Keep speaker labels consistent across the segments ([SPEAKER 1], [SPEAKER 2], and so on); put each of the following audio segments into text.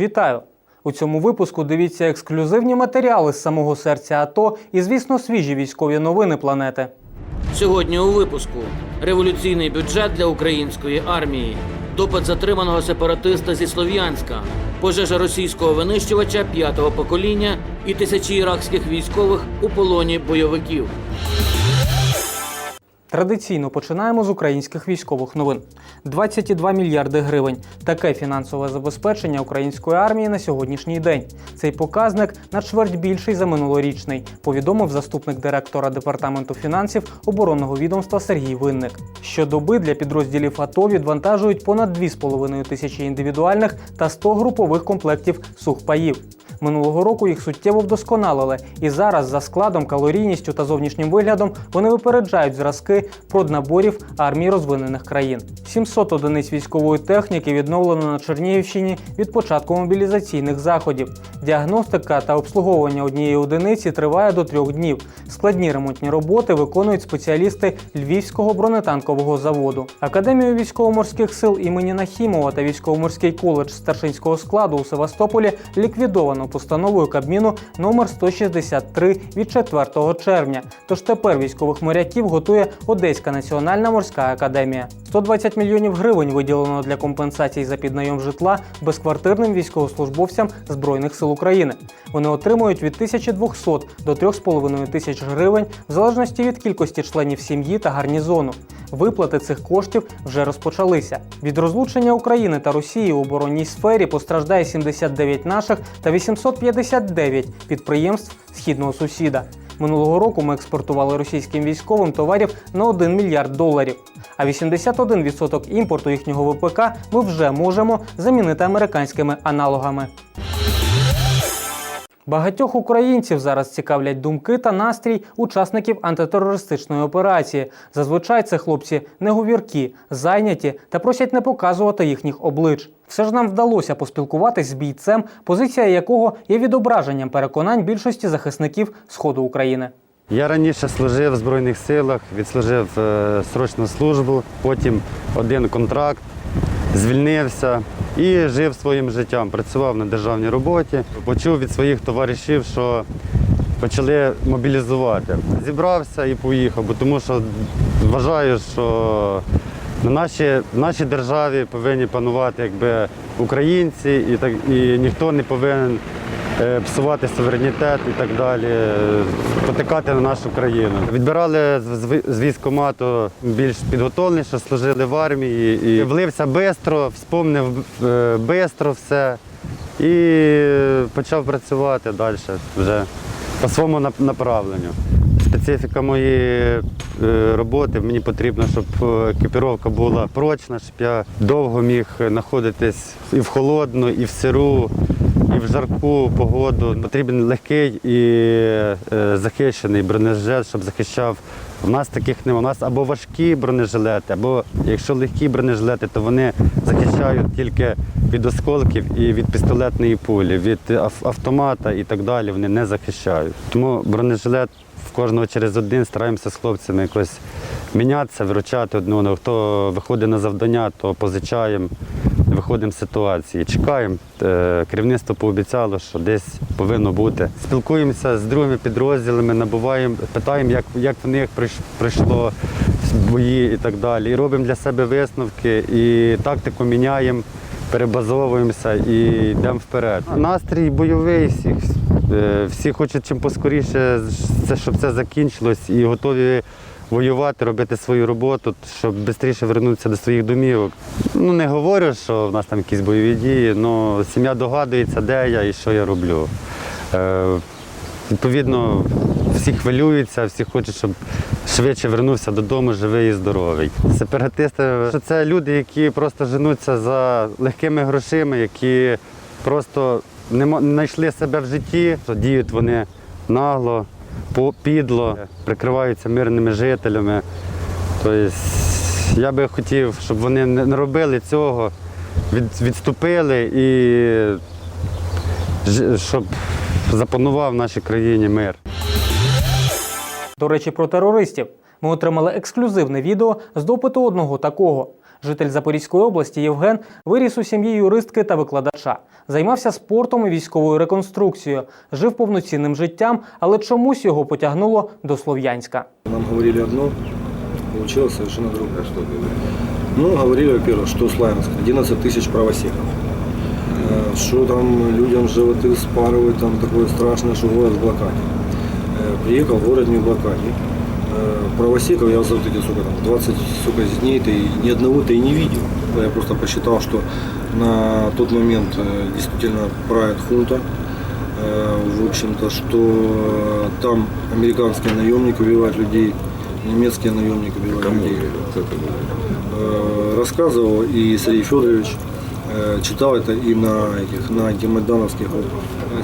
[SPEAKER 1] Вітаю! У цьому випуску дивіться ексклюзивні матеріали з самого серця АТО і, звісно, свіжі військові новини планети.
[SPEAKER 2] Сьогодні у випуску революційний бюджет для української армії, допит затриманого сепаратиста зі Слов'янська, пожежа російського винищувача п'ятого покоління і тисячі іракських військових у полоні бойовиків.
[SPEAKER 1] Традиційно починаємо з українських військових новин. 22 мільярди гривень. Таке фінансове забезпечення української армії на сьогоднішній день. Цей показник на чверть більший за минулорічний, повідомив заступник директора департаменту фінансів оборонного відомства Сергій Винник. Щодоби для підрозділів АТО відвантажують понад 2,5 тисячі індивідуальних та 100 групових комплектів сухпаїв. Минулого року їх суттєво вдосконалили, і зараз за складом, калорійністю та зовнішнім виглядом вони випереджають зразки проднаборів армії розвинених країн. 700 одиниць військової техніки відновлено на Чернігівщині від початку мобілізаційних заходів. Діагностика та обслуговування однієї одиниці триває до трьох днів. Складні ремонтні роботи виконують спеціалісти Львівського бронетанкового заводу. Академію військово-морських сил імені Нахімова та військово-морський коледж старшинського складу у Севастополі ліквідовано постановою Кабміну номер 163 від 4 червня. Тож тепер військових моряків готує Одеська національна морська академія. 120 мільйонів гривень виділено для компенсацій за піднайом житла безквартирним військовослужбовцям Збройних сил України. Вони отримують від 1200 до 3,5 тисяч гривень в залежності від кількості членів сім'ї та гарнізону. Виплати цих коштів вже розпочалися. Від розлучення України та Росії у оборонній сфері постраждає 79 наших та 859 підприємств східного сусіда. Минулого року ми експортували російським військовим товарів на 1 мільярд доларів. А 81% імпорту їхнього ВПК ми вже можемо замінити американськими аналогами. Багатьох українців зараз цікавлять думки та настрій учасників антитерористичної операції. Зазвичай це хлопці неговіркі, зайняті та просять не показувати їхніх облич. Все ж нам вдалося поспілкуватись з бійцем, позиція якого є відображенням переконань більшості захисників Сходу України.
[SPEAKER 3] Я раніше служив в Збройних силах, відслужив е, срочну службу, потім один контракт, звільнився і жив своїм життям. Працював на державній роботі. Почув від своїх товаришів, що почали мобілізувати. Зібрався і поїхав, бо тому що вважаю, що на нашій, в нашій державі повинні панувати якби, українці, і, так, і ніхто не повинен псувати суверенітет і так далі, е, потикати на нашу країну. Відбирали з- з більш підготовлені, що служили в армії, і влився швидко, вспомнив швидко все і почав працювати далі вже по своєму направленню. Специфіка моєї е, роботи мені потрібно, щоб е, екіпіровка була прочна, щоб я довго міг знаходитись і в холодну, і в сиру, в жарку погоду. Потрібен легкий і е, захищений бронежилет, щоб захищав. У нас таких не у нас або важкі бронежилети, або якщо легкі бронежилети, то вони захищають тільки від осколків і від пістолетної пулі, від автомата і так далі. Вони не захищають. Тому бронежилет в кожного через один стараємося з хлопцями якось мінятися, виручати одного. Хто виходить на завдання, то позичаємо, виходимо ситуації. Чекаємо. Е, Керівництво пообіцяло, що десь повинно бути. Спілкуємося з другими підрозділами, набуваємо, питаємо, як, як в них прийшло бої і так далі. І робимо для себе висновки, і тактику міняємо, перебазовуємося і йдемо вперед. Настрій бойовий всіх. Е, Всі хочуть чим поскоріше, щоб це закінчилось, і готові воювати, робити свою роботу, щоб швидше вернутися до своїх домівок. Ну не говорю, що в нас там якісь бойові дії, але сім'я догадується, де я і що я роблю. Е, Відповідно, всі хвилюються, всі хочуть, щоб швидше вернувся додому живий і здоровий. Сепаратисти що це люди, які просто женуться за легкими грошима, які просто не знайшли себе в житті, діють вони нагло, підло, прикриваються мирними жителями. Тобто я би хотів, щоб вони не робили цього, відступили і щоб запанував в нашій країні мир.
[SPEAKER 1] До речі, про терористів. Ми отримали ексклюзивне відео з допиту одного такого Житель Запорізької області Євген виріс у сім'ї юристки та викладача. Займався спортом і військовою реконструкцією, жив повноцінним життям, але чомусь його потягнуло до Слов'янська.
[SPEAKER 4] Нам говорили одно, получилось совершенно другое. Что Ну, говорили, во-первых, что Славянск, 11 тысяч правосеков. Э, Что там людям животы спарывают, там такое страшное, что город в блокаде. Э, Приехал, город не в блокаде. Э, Правосеков, я за вот эти, сука, там, 20, сука, дней ты ни одного ты и не видел. Я просто посчитал, что на тот момент э, действительно правит хунта. Э, В общем-то, что там американские наемники убивают людей, немецкие наемники убивают людей. Э, Рассказывал и Сергей Федорович, читал это и на этих, на антимайдановских.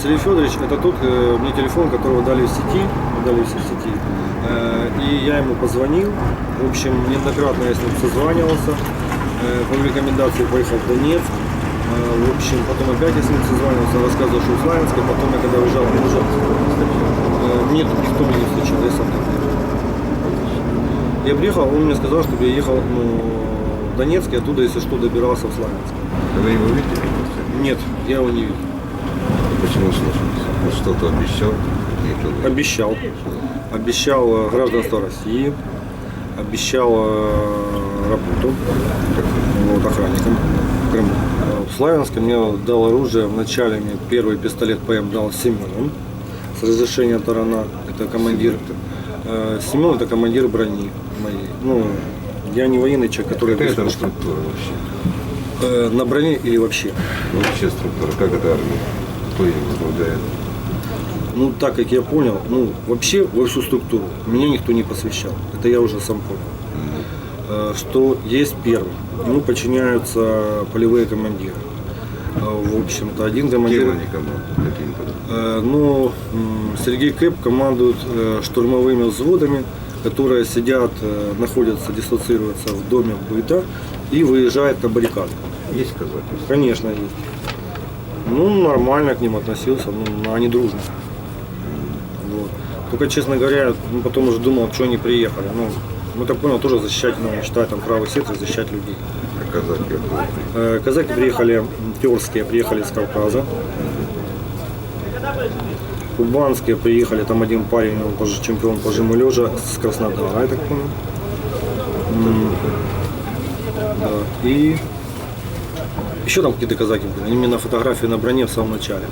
[SPEAKER 4] Сергей Федорович это тот, мне телефон, которого дали в сети, дали в сети. И я ему позвонил, в общем, неоднократно я с ним созванивался, Э, по рекомендации поехал в Донецк, Э, В общем, потом опять я с ним созванивался, рассказывал, что в Славянске, потом я когда уезжал в Ужас, э, нет, никто меня не встречал, я сам. Я приехал, он мне сказал, чтобы я ехал ну, в Донецк, и оттуда, если что, добирался в Славянск.
[SPEAKER 5] Вы его видели?
[SPEAKER 4] Нет, я его не видел.
[SPEAKER 5] Почему слушались? Он что-то обещал?
[SPEAKER 4] Обещал. Обещал э, гражданство России, обещал э, работу вот, охранником в Крыму. Э, В Славянске мне дал оружие, вначале мне первый пистолет ПМ дал Семен с разрешения Тарана, это командир. Семен это командир брони моей. Ну, я не военный человек, который
[SPEAKER 5] Какая там структура вообще?
[SPEAKER 4] на броне или вообще.
[SPEAKER 5] Ну, вообще структура, как это армия? Кто ее возглавляет?
[SPEAKER 4] Ну, так как я понял, ну, вообще во всю структуру меня никто не посвящал. Это я уже сам понял. Э, Что есть первый. Ему подчиняются полевые командиры. Э, В общем-то, один командир...
[SPEAKER 5] Кем они командуют?
[SPEAKER 4] Э, Ну, Сергей Кэп командует штурмовыми взводами, которые сидят, находятся, дислоцируются в доме быта и выезжают на баррикады.
[SPEAKER 5] Есть казаки?
[SPEAKER 4] Конечно, есть. Ну, нормально к ним относился, ну, они дружные. Только, честно говоря, ну, потом уже думал, что они приехали. Ну, мы так понял, тоже защищать, ну, считаю, там правый сектор, защищать людей.
[SPEAKER 5] А казаки?
[SPEAKER 4] Э, казаки приехали, терские приехали с Кавказа. Кубанские приехали, там один парень, он тоже чемпион по жиму лежа с Краснодара, я так понял. Да. И еще там какие-то казаки были. Они мне на фотографии на броне в самом начале.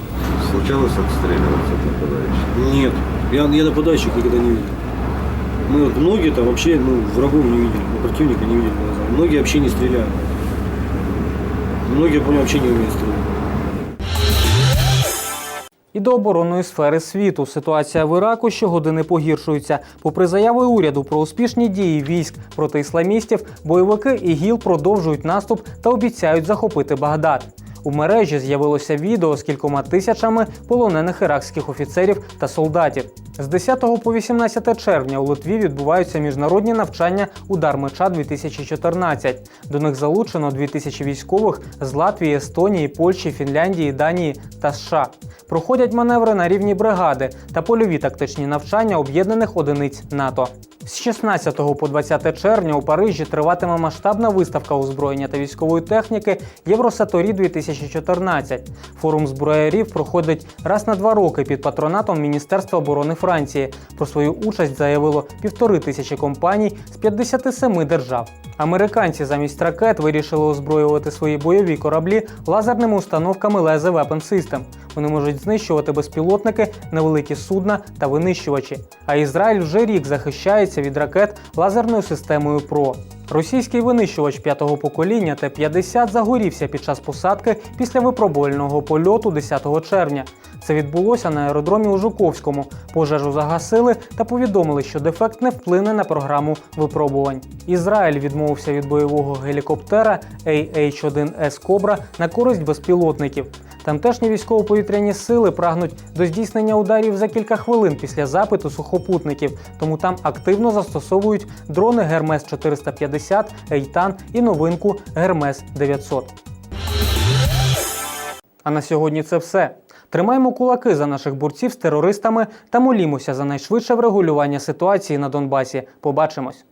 [SPEAKER 5] Случалось отстреливаться от нападающих?
[SPEAKER 4] Нет, я, я нападающих никогда не видел. Мы вот многие там вообще ну, врагов не видели, ну, противника не видели. глаза. Многие вообще не стреляют. Многие, я понял, вообще не умеют стрелять.
[SPEAKER 1] І до оборонної сфери світу ситуація в Іраку щогодини погіршується. Попри заяви уряду про успішні дії військ проти ісламістів, бойовики ІГІЛ продовжують наступ та обіцяють захопити Багдад. У мережі з'явилося відео з кількома тисячами полонених іракських офіцерів та солдатів. З 10 по 18 червня у Литві відбуваються міжнародні навчання Удар меча 2014. До них залучено 2000 військових з Латвії, Естонії, Польщі, Фінляндії, Данії та США. Проходять маневри на рівні бригади та польові тактичні навчання об'єднаних одиниць НАТО. З 16 по 20 червня у Парижі триватиме масштабна виставка озброєння та військової техніки Євросаторі 2014. Форум зброярів проходить раз на два роки під патронатом Міністерства оборони Франції. Про свою участь заявило півтори тисячі компаній з 57 держав. Американці замість ракет вирішили озброювати свої бойові кораблі лазерними установками Laser Weapon System. Вони можуть знищувати безпілотники, невеликі судна та винищувачі. А Ізраїль вже рік захищається від ракет лазерною системою ПРО. Російський винищувач п'ятого покоління Т-50 загорівся під час посадки після випробувального польоту 10 червня. Це відбулося на аеродромі у Жуковському. Пожежу загасили та повідомили, що дефект не вплине на програму випробувань. Ізраїль відмовився від бойового гелікоптера AH-1S Cobra на користь безпілотників. Тамтешні військово-повітряні сили прагнуть до здійснення ударів за кілька хвилин після запиту сухопутників, тому там активно застосовують дрони Гермес 450, Ейтан і новинку Гермес 900. А на сьогодні це все. Тримаємо кулаки за наших борців з терористами та молімося за найшвидше врегулювання ситуації на Донбасі. Побачимось.